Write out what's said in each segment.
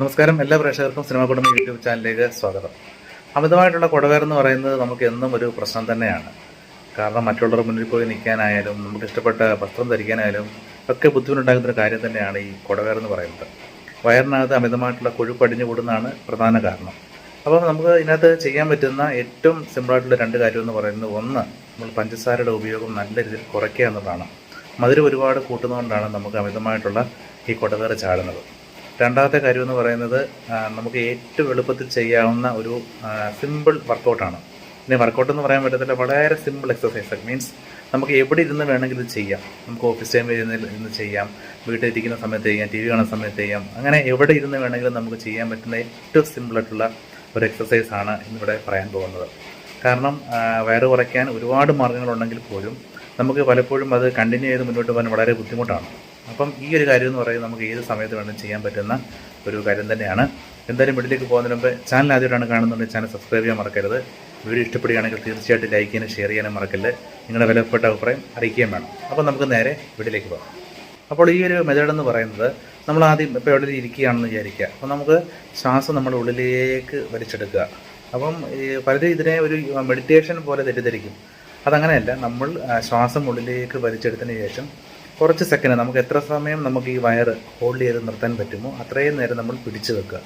നമസ്കാരം. എല്ലാ പ്രേക്ഷകർക്കും സിനിമ കുടുംബ യൂട്യൂബ് ചാനലിലേക്ക് സ്വാഗതം. അമിതമായിട്ടുള്ള കുടവേർ എന്ന് പറയുന്നത് നമുക്ക് എന്നും ഒരു പ്രശ്നം തന്നെയാണ്. കാരണം മറ്റുള്ളവരുടെ മുന്നിൽ പോയി നിൽക്കാനായാലും നമുക്ക് ഇഷ്ടപ്പെട്ട വസ്ത്രം ധരിക്കാനായാലും ഒക്കെ ബുദ്ധിമുട്ടുണ്ടാകുന്ന ഒരു കാര്യം തന്നെയാണ് ഈ കുടവേർ എന്ന് പറയുന്നത്. വയറിനകത്ത് അമിതമായിട്ടുള്ള കൊഴുപ്പ് അടിഞ്ഞു കൂടുന്നതാണ് പ്രധാന കാരണം. അപ്പോൾ നമുക്ക് ഇതിനകത്ത് ചെയ്യാൻ പറ്റുന്ന ഏറ്റവും സിമ്പിളായിട്ടുള്ള രണ്ട് കാര്യം എന്ന് പറയുന്നത് ഒന്ന് നമ്മൾ പഞ്ചസാരയുടെ ഉപയോഗം നല്ല രീതിയിൽ കുറയ്ക്കുക എന്നതാണ് മധുരം ഒരുപാട് കൂട്ടുന്നതുകൊണ്ടാണ് നമുക്ക് അമിതമായിട്ടുള്ള ഈ കുടവേറ് ചാടുന്നത്. രണ്ടാമത്തെ കാര്യം എന്ന് പറയുന്നത് നമുക്ക് ഏറ്റവും എളുപ്പത്തിൽ ചെയ്യാവുന്ന ഒരു സിമ്പിൾ വർക്കൗട്ടാണ് ഇനി വർക്കൗട്ട് എന്ന് പറയാൻ പറ്റത്തില്ല വളരെ സിമ്പിൾ എക്സസൈസ് മീൻസ് നമുക്ക് എവിടെ ഇരുന്ന് വേണമെങ്കിലും ഇത് ചെയ്യാം. നമുക്ക് ഓഫീസ് ടൈമിൽ ഇരുന്ന് ഇരുന്ന് ചെയ്യാം. വീട്ടിൽ ഇരിക്കുന്ന സമയത്ത് ചെയ്യാം ടി വി കാണുന്ന സമയത്ത് ചെയ്യാം. അങ്ങനെ എവിടെ ഇരുന്ന് വേണമെങ്കിലും നമുക്ക് ചെയ്യാൻ പറ്റുന്ന ഏറ്റവും സിമ്പിളായിട്ടുള്ള ഒരു എക്സസൈസ് ആണ് ഇന്നിവിടെ പറയാൻ പോകുന്നത്. കാരണം വയറ് കുറയ്ക്കാൻ ഒരുപാട് മാർഗങ്ങളുണ്ടെങ്കിൽ പോലും നമുക്ക് പലപ്പോഴും അത് കണ്ടിന്യൂ ചെയ്ത് മുന്നോട്ട് പോകാൻ വളരെ ബുദ്ധിമുട്ടാണ്. അപ്പം ഈ ഒരു കാര്യം എന്ന് പറയുന്നത് നമുക്ക് ഏത് സമയത്ത് വേണം ചെയ്യാൻ പറ്റുന്ന ഒരു കാര്യം തന്നെയാണ്. എന്തായാലും വീട്ടിലേക്ക് പോകുന്നതിന് മുമ്പ് ചാനൽ ആദ്യമായിട്ടാണ് കാണുന്നുണ്ടെങ്കിൽ ചാനൽ സബ്സ്ക്രൈബ് ചെയ്യാൻ മറക്കരുത്. വീഡിയോ ഇഷ്ടപ്പെടുകയാണെങ്കിൽ തീർച്ചയായിട്ടും ലൈക്ക് ചെയ്യാനും ഷെയർ ചെയ്യാനും മറക്കല്ല് നിങ്ങളുടെ വിലപ്പെട്ട അഭിപ്രായം അറിയിക്കുകയും വേണം. അപ്പോൾ നമുക്ക് നേരെ വീട്ടിലേക്ക് പോകാം. അപ്പോൾ ഈ ഒരു മെത്തേഡ് എന്ന് പറയുന്നത് നമ്മൾ ആദ്യം ഇപ്പോൾ എവിടെ ഇരിക്കുകയാണെന്ന് വിചാരിക്കുക. അപ്പോൾ നമുക്ക് ശ്വാസം നമ്മുടെ ഉള്ളിലേക്ക് വലിച്ചെടുക്കുക. അപ്പം പലരും ഇതിനെ ഒരു മെഡിറ്റേഷൻ പോലെ തെറ്റിദ്ധരിക്കും. അതങ്ങനെയല്ല നമ്മൾ ശ്വാസം ഉള്ളിലേക്ക് വലിച്ചെടുത്തതിന് ശേഷം കുറച്ച് സെക്കൻഡ് നമുക്ക് എത്ര സമയം നമുക്ക് ഈ വയർ ഹോൾഡ് ചെയ്ത് നിർത്താൻ പറ്റുമോ അത്രയും നേരം നമ്മൾ പിടിച്ചു വെക്കുക.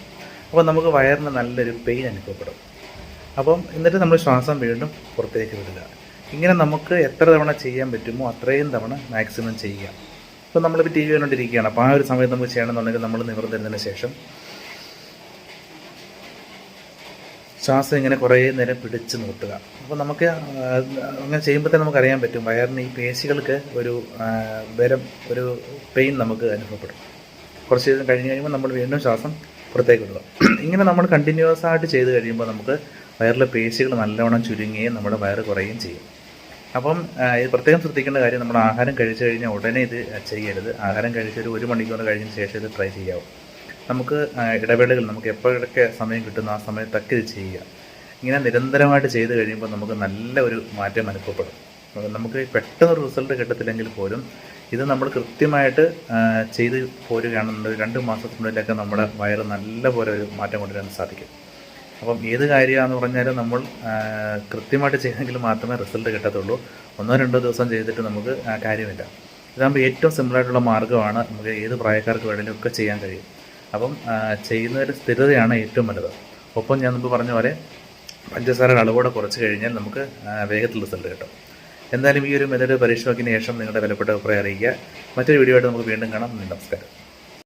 അപ്പോൾ നമുക്ക് വയറിന് നല്ലൊരു പെയിൻ അനുഭവപ്പെടും. അപ്പം എന്നിട്ട് നമ്മൾ ശ്വാസം വീണ്ടും പുറത്തേക്ക് വിടുക. ഇങ്ങനെ നമുക്ക് എത്ര തവണ ചെയ്യാൻ പറ്റുമോ അത്രയും തവണ മാക്സിമം ചെയ്യുക. ഇപ്പോൾ നമ്മളിപ്പോൾ ടി വി കണ്ടുകൊണ്ടിരിക്കുകയാണ് അപ്പോൾ ആ ഒരു സമയത്ത് നമുക്ക് ചെയ്യണമെന്നുണ്ടെങ്കിൽ നമ്മൾ നിവർന്നിരുന്നതിന് ശേഷം ശ്വാസം ഇങ്ങനെ കുറേ നേരം പിടിച്ച് നിർത്തുക. അപ്പോൾ നമുക്ക് അങ്ങനെ ചെയ്യുമ്പോൾ തന്നെ നമുക്കറിയാൻ പറ്റും. വയറിന് ഈ പേശികൾക്ക് ഒരു ബലം ഒരു പെയിൻ നമുക്ക് അനുഭവപ്പെടും. കുറച്ച് കഴിഞ്ഞ് കഴിയുമ്പോൾ നമ്മൾ വീണ്ടും ശ്വാസം പുറത്തേക്ക് വിടുക. ഇങ്ങനെ നമ്മൾ കണ്ടിന്യൂസ് ആയിട്ട് ചെയ്ത് കഴിയുമ്പോൾ നമുക്ക് വയറിലെ പേശികൾ നല്ലവണ്ണം ചുരുങ്ങുകയും നമ്മുടെ വയറ് കുറയുകയും ചെയ്യും. അപ്പം ഇത് പ്രത്യേകം ശ്രദ്ധിക്കേണ്ട കാര്യം നമ്മൾ ആഹാരം കഴിച്ചു കഴിഞ്ഞാൽ ഉടനെ ഇത് ചെയ്യരുത്. ആഹാരം കഴിച്ചൊരു ഒരു മണിക്കൂർ കഴിഞ്ഞ ശേഷം ഇത് ട്രൈ ചെയ്യാവും. നമുക്ക് ഇടവേളകൾ നമുക്ക് എപ്പോഴൊക്കെ സമയം കിട്ടുന്ന ആ സമയത്തൊക്കെ ഇത് ചെയ്യുക. ഇങ്ങനെ നിരന്തരമായിട്ട് ചെയ്ത് കഴിയുമ്പോൾ നമുക്ക് നല്ല ഒരു മാറ്റം അനുഭവപ്പെടും. നമുക്ക് പെട്ടെന്ന് റിസൾട്ട് കിട്ടത്തില്ലെങ്കിൽ പോലും ഇത് നമ്മൾ കൃത്യമായിട്ട് ചെയ്ത് പോരുകയാണെന്നുണ്ടെങ്കിൽ രണ്ട് മാസത്തിനുള്ളിലൊക്കെ നമ്മുടെ വയറ് നല്ലപോലെ ഒരു മാറ്റം കൊണ്ടുവരാൻ സാധിക്കും. അപ്പം ഏത് കാര്യമാണെന്ന് പറഞ്ഞാലും നമ്മൾ കൃത്യമായിട്ട് ചെയ്തെങ്കിൽ മാത്രമേ റിസൾട്ട് കിട്ടത്തുള്ളൂ. ഒന്നോ രണ്ടോ ദിവസം ചെയ്തിട്ട് നമുക്ക് കാര്യമില്ല. ഇതാകുമ്പോൾ ഏറ്റവും സിമ്പിളായിട്ടുള്ള മാർഗമാണ് നമുക്ക് ഏത് പ്രായക്കാർക്ക് വേണമെങ്കിലും ഒക്കെ ചെയ്യാൻ കഴിയും. അപ്പം ചെയ്യുന്നതിൽ സ്ഥിരതയാണ് ഏറ്റവും വലുത്. ഒപ്പം ഞാൻ മുമ്പ് പറഞ്ഞ പോലെ പഞ്ചസാരയുടെ അളവോടെ കുറച്ച് കഴിഞ്ഞാൽ നമുക്ക് വേഗത്തിൽ റിസൾട്ട് കിട്ടും. എന്തായാലും ഈ ഒരു മെത്തേഡ് പരീക്ഷ നോക്കിയതിന് ശേഷം നിങ്ങളുടെ വിലപ്പെട്ട അഭിപ്രായം അറിയിക്കുക. മറ്റൊരു വീഡിയോ ആയിട്ട് നമുക്ക് വീണ്ടും കാണാം. നമസ്കാരം.